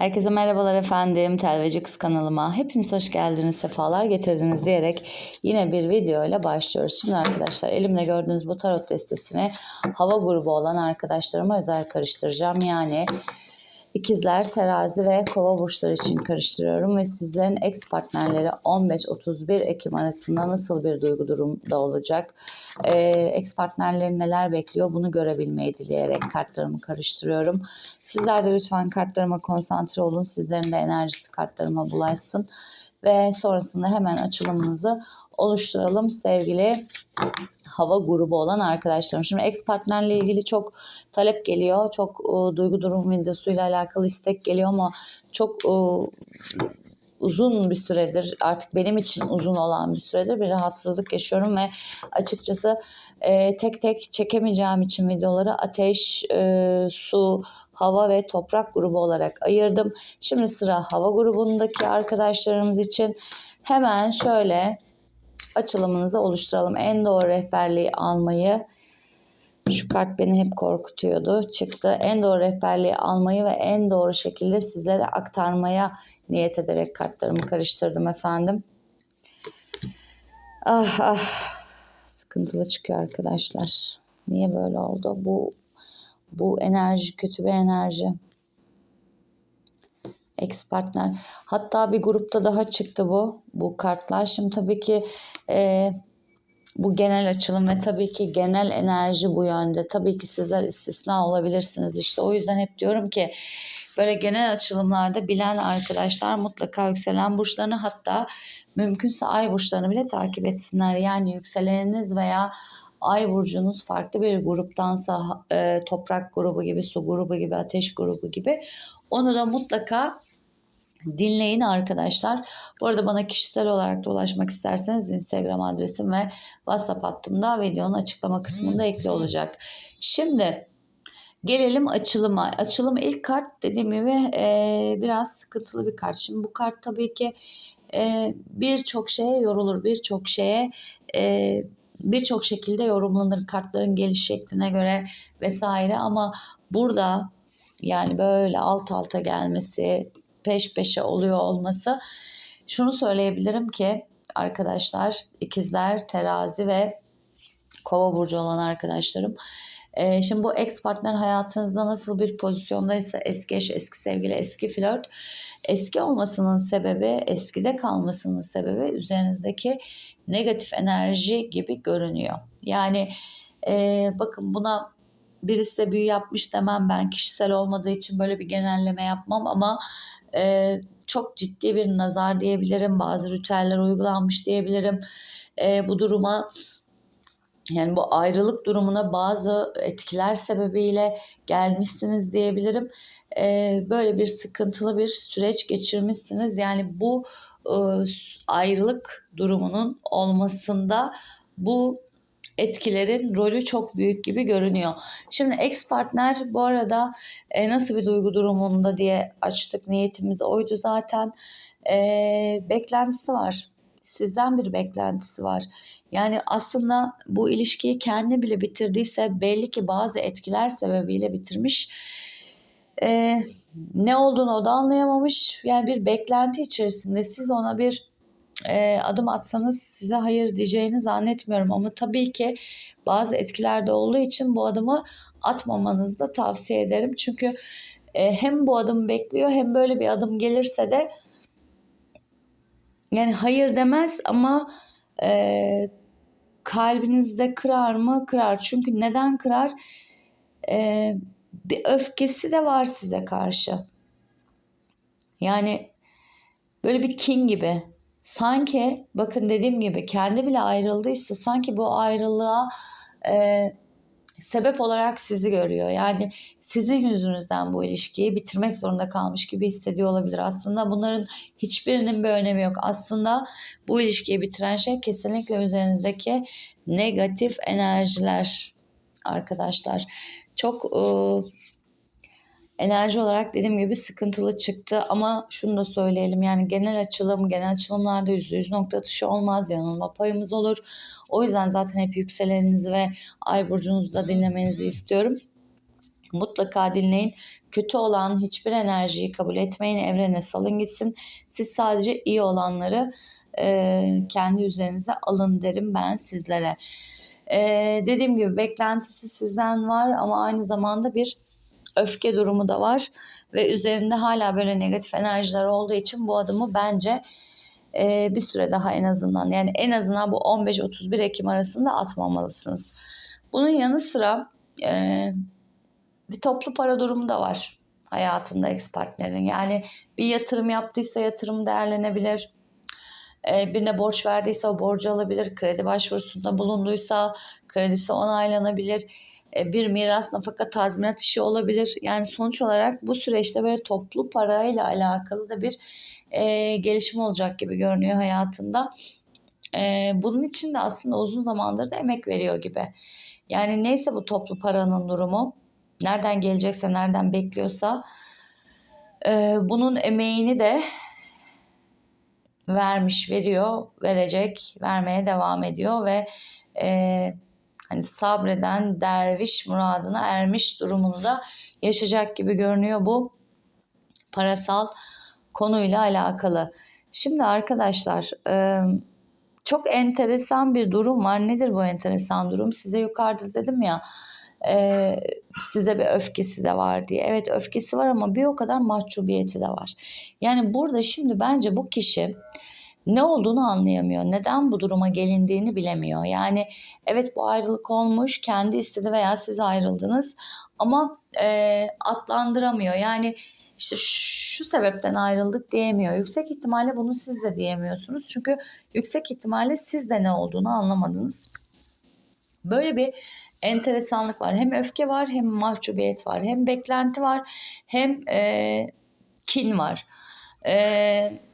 Herkese merhabalar efendim. Telveci Kız kanalıma. Hepiniz hoş geldiniz, sefalar getirdiniz diyerek yine bir video ile başlıyoruz. Şimdi arkadaşlar elimde gördüğünüz bu tarot destesini hava grubu olan arkadaşlarıma özel karıştıracağım. Yani ikizler, terazi ve kova burçları için karıştırıyorum ve sizlerin ex partnerleri 15-31 Ekim arasında nasıl bir duygu durumda olacak? Ee, ex partnerleri neler bekliyor bunu görebilmeyi dileyerek kartlarımı karıştırıyorum. Sizler de lütfen kartlarıma konsantre olun. Sizlerin de enerjisi kartlarıma bulaşsın. Ve sonrasında hemen açılımınızı oluşturalım sevgili hava grubu olan arkadaşlarım. Şimdi ex partnerle ilgili çok talep geliyor. Çok e, duygu durum videosuyla alakalı istek geliyor ama çok e, uzun bir süredir artık benim için uzun olan bir süredir bir rahatsızlık yaşıyorum ve açıkçası e, tek tek çekemeyeceğim için videoları ateş, e, su, hava ve toprak grubu olarak ayırdım. Şimdi sıra hava grubundaki arkadaşlarımız için hemen şöyle açılımınızı oluşturalım. En doğru rehberliği almayı şu kart beni hep korkutuyordu. Çıktı. En doğru rehberliği almayı ve en doğru şekilde sizlere aktarmaya niyet ederek kartlarımı karıştırdım efendim. Ah ah. Sıkıntılı çıkıyor arkadaşlar. Niye böyle oldu? Bu bu enerji kötü bir enerji. Ex partner. Hatta bir grupta daha çıktı bu bu kartlar. Şimdi tabii ki e, bu genel açılım ve tabii ki genel enerji bu yönde. Tabii ki sizler istisna olabilirsiniz. İşte o yüzden hep diyorum ki böyle genel açılımlarda bilen arkadaşlar mutlaka yükselen burçlarını hatta mümkünse ay burçlarını bile takip etsinler. Yani yükseleniniz veya ay burcunuz farklı bir gruptansa e, toprak grubu gibi, su grubu gibi, ateş grubu gibi onu da mutlaka dinleyin arkadaşlar. Bu arada bana kişisel olarak da ulaşmak isterseniz Instagram adresim ve WhatsApp hattımda videonun açıklama kısmında ekli olacak. Şimdi gelelim açılıma. Açılım ilk kart dediğim gibi e, biraz sıkıntılı bir kart. Şimdi bu kart tabii ki e, birçok şeye yorulur, birçok şeye e, birçok şekilde yorumlanır kartların geliş şekline göre vesaire ama burada yani böyle alt alta gelmesi, peş peşe oluyor olması şunu söyleyebilirim ki arkadaşlar ikizler, terazi ve kova burcu olan arkadaşlarım ee, şimdi bu ex partner hayatınızda nasıl bir pozisyondaysa eski eş, eski sevgili, eski flört eski olmasının sebebi, eskide kalmasının sebebi üzerinizdeki negatif enerji gibi görünüyor. Yani e, bakın buna birisi de büyü yapmış demem ben kişisel olmadığı için böyle bir genelleme yapmam ama e, çok ciddi bir nazar diyebilirim. Bazı ritüeller uygulanmış diyebilirim. E, bu duruma yani bu ayrılık durumuna bazı etkiler sebebiyle gelmişsiniz diyebilirim. E, böyle bir sıkıntılı bir süreç geçirmişsiniz. Yani bu e, ayrılık durumunun olmasında bu etkilerin rolü çok büyük gibi görünüyor. Şimdi ex partner bu arada e, nasıl bir duygu durumunda diye açtık niyetimiz oydu zaten. E, beklentisi var. Sizden bir beklentisi var. Yani aslında bu ilişkiyi kendi bile bitirdiyse belli ki bazı etkiler sebebiyle bitirmiş. E, ne olduğunu o da anlayamamış. Yani bir beklenti içerisinde siz ona bir e, adım atsanız size hayır diyeceğini zannetmiyorum. Ama tabii ki bazı etkilerde olduğu için bu adımı atmamanızı da tavsiye ederim. Çünkü e, hem bu adım bekliyor hem böyle bir adım gelirse de yani hayır demez ama e, kalbinizde kırar mı? Kırar. Çünkü neden kırar? E, bir öfkesi de var size karşı. Yani böyle bir kin gibi sanki bakın dediğim gibi kendi bile ayrıldıysa sanki bu ayrılığa e, sebep olarak sizi görüyor. Yani sizin yüzünüzden bu ilişkiyi bitirmek zorunda kalmış gibi hissediyor olabilir. Aslında bunların hiçbirinin bir önemi yok. Aslında bu ilişkiyi bitiren şey kesinlikle üzerinizdeki negatif enerjiler arkadaşlar. Çok e, enerji olarak dediğim gibi sıkıntılı çıktı ama şunu da söyleyelim yani genel açılım genel açılımlarda %100 nokta atışı olmaz yanılma payımız olur. O yüzden zaten hep yükseleninizi ve ay burcunuzu da dinlemenizi istiyorum. Mutlaka dinleyin. kötü olan hiçbir enerjiyi kabul etmeyin. Evrene salın gitsin. Siz sadece iyi olanları e, kendi üzerinize alın derim ben sizlere. E, dediğim gibi beklentisi sizden var ama aynı zamanda bir öfke durumu da var ve üzerinde hala böyle negatif enerjiler olduğu için bu adımı bence e, bir süre daha en azından yani en azından bu 15-31 Ekim arasında atmamalısınız. Bunun yanı sıra e, bir toplu para durumu da var hayatında ex partnerin. Yani bir yatırım yaptıysa yatırım değerlenebilir. E, birine borç verdiyse o borcu alabilir. Kredi başvurusunda bulunduysa kredisi onaylanabilir. E, bir miras nafaka tazminat işi olabilir. Yani sonuç olarak bu süreçte böyle toplu parayla alakalı da bir e, gelişim olacak gibi görünüyor hayatında. E, bunun için de aslında uzun zamandır da emek veriyor gibi. Yani neyse bu toplu paranın durumu, nereden gelecekse, nereden bekliyorsa e, bunun emeğini de vermiş, veriyor, verecek, vermeye devam ediyor ve e, hani sabreden derviş muradına ermiş durumunu da yaşayacak gibi görünüyor bu parasal konuyla alakalı. Şimdi arkadaşlar çok enteresan bir durum var. Nedir bu enteresan durum? Size yukarıda dedim ya size bir öfkesi de var diye. Evet öfkesi var ama bir o kadar mahcubiyeti de var. Yani burada şimdi bence bu kişi ne olduğunu anlayamıyor. Neden bu duruma gelindiğini bilemiyor. Yani evet bu ayrılık olmuş, kendi istedi veya siz ayrıldınız ama e, atlandıramıyor. Yani işte şu sebepten ayrıldık diyemiyor. Yüksek ihtimalle bunu siz de diyemiyorsunuz. Çünkü yüksek ihtimalle siz de ne olduğunu anlamadınız. Böyle bir enteresanlık var. Hem öfke var hem mahcubiyet var. Hem beklenti var hem e, kin var. E,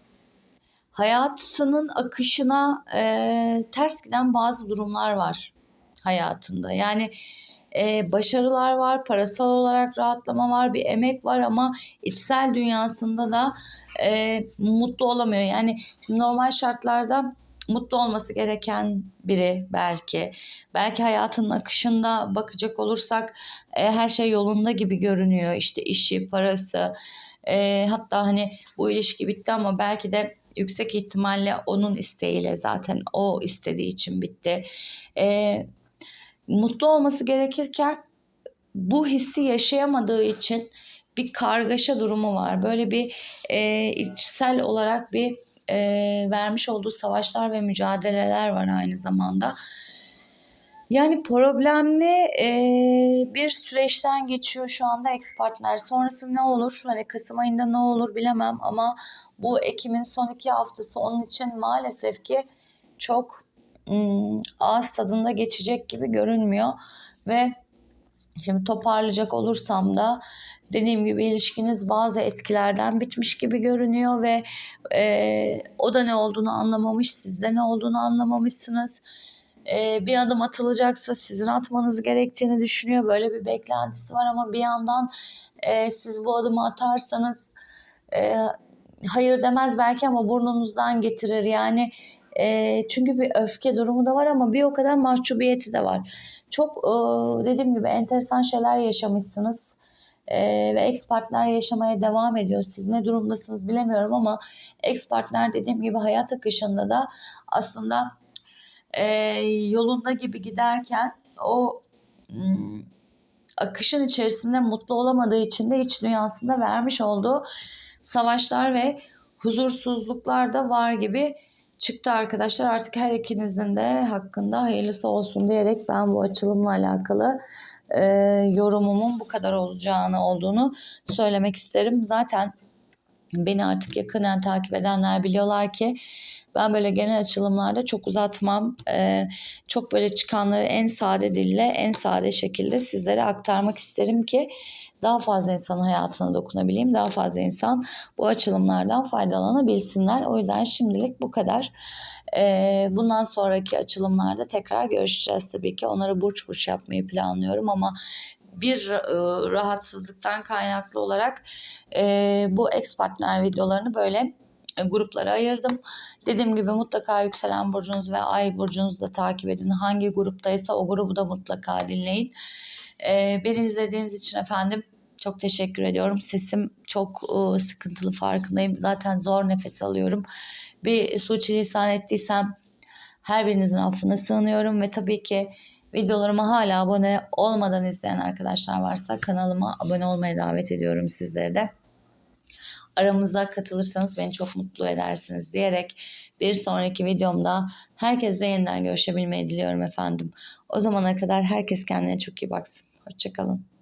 hayatının akışına e, ters giden bazı durumlar var hayatında. Yani e, başarılar var, parasal olarak rahatlama var, bir emek var ama içsel dünyasında da e, mutlu olamıyor. Yani normal şartlarda mutlu olması gereken biri belki. Belki hayatının akışında bakacak olursak e, her şey yolunda gibi görünüyor. İşte işi, parası, e, hatta hani bu ilişki bitti ama belki de yüksek ihtimalle onun isteğiyle zaten o istediği için bitti. E, mutlu olması gerekirken bu hissi yaşayamadığı için bir kargaşa durumu var. Böyle bir e, içsel olarak bir e, vermiş olduğu savaşlar ve mücadeleler var aynı zamanda. Yani problemli e, bir süreçten geçiyor şu anda ex partner. Sonrası ne olur? Hani Kasım ayında ne olur bilemem ama bu Ekim'in son iki haftası onun için maalesef ki çok ım, ağız tadında geçecek gibi görünmüyor. Ve şimdi toparlayacak olursam da dediğim gibi ilişkiniz bazı etkilerden bitmiş gibi görünüyor ve e, o da ne olduğunu anlamamış, siz de ne olduğunu anlamamışsınız. E, bir adım atılacaksa sizin atmanız gerektiğini düşünüyor. Böyle bir beklentisi var ama bir yandan e, siz bu adımı atarsanız e, hayır demez belki ama burnunuzdan getirir. Yani e, çünkü bir öfke durumu da var ama bir o kadar mahcubiyeti de var. Çok e, dediğim gibi enteresan şeyler yaşamışsınız. E, ve ex partner yaşamaya devam ediyor. Siz ne durumdasınız bilemiyorum ama ex partner dediğim gibi hayat akışında da aslında e, yolunda gibi giderken o m, akışın içerisinde mutlu olamadığı için de iç dünyasında vermiş olduğu savaşlar ve huzursuzluklar da var gibi çıktı arkadaşlar. Artık her ikinizin de hakkında hayırlısı olsun diyerek ben bu açılımla alakalı e, yorumumun bu kadar olacağını olduğunu söylemek isterim. Zaten beni artık yakından takip edenler biliyorlar ki ben böyle genel açılımlarda çok uzatmam. Ee, çok böyle çıkanları en sade dille, en sade şekilde sizlere aktarmak isterim ki daha fazla insan hayatına dokunabileyim. Daha fazla insan bu açılımlardan faydalanabilsinler. O yüzden şimdilik bu kadar. Ee, bundan sonraki açılımlarda tekrar görüşeceğiz tabii ki. Onları burç burç yapmayı planlıyorum ama bir e, rahatsızlıktan kaynaklı olarak e, bu ex partner videolarını böyle e, gruplara ayırdım. Dediğim gibi mutlaka yükselen burcunuz ve ay burcunuzu da takip edin. Hangi gruptaysa o grubu da mutlaka dinleyin. E, beni izlediğiniz için efendim Çok teşekkür ediyorum. Sesim çok e, sıkıntılı farkındayım. Zaten zor nefes alıyorum. Bir suçilisan ettiysem her birinizin affına sığınıyorum ve tabii ki videolarıma hala abone olmadan izleyen arkadaşlar varsa kanalıma abone olmaya davet ediyorum sizleri de. Aramıza katılırsanız beni çok mutlu edersiniz diyerek bir sonraki videomda herkesle yeniden görüşebilmeyi diliyorum efendim. O zamana kadar herkes kendine çok iyi baksın. Hoşçakalın.